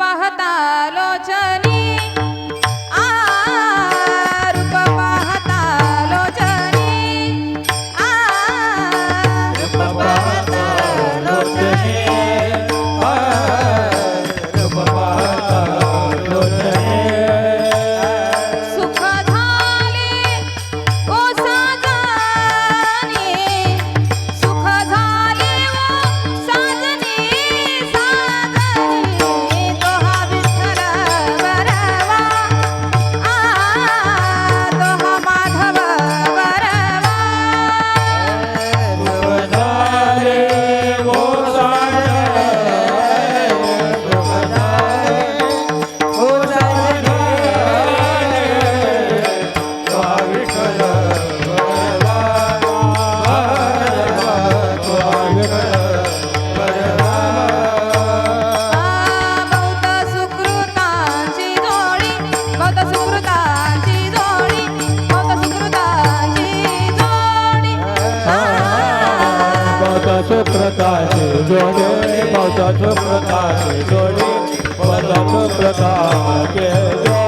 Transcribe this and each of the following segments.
बहतालो चल જોડે ભવત પ્રકાશ જોડે ભવત પ્રકાશ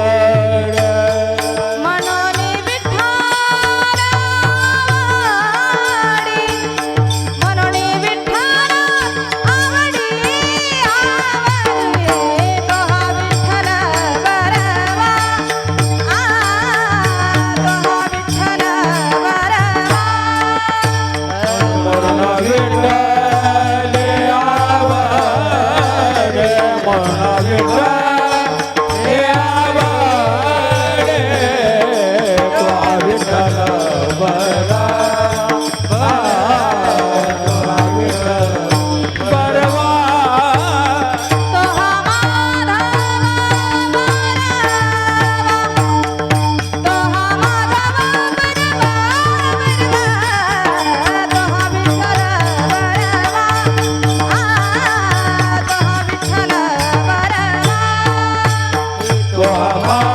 Dale, Baba.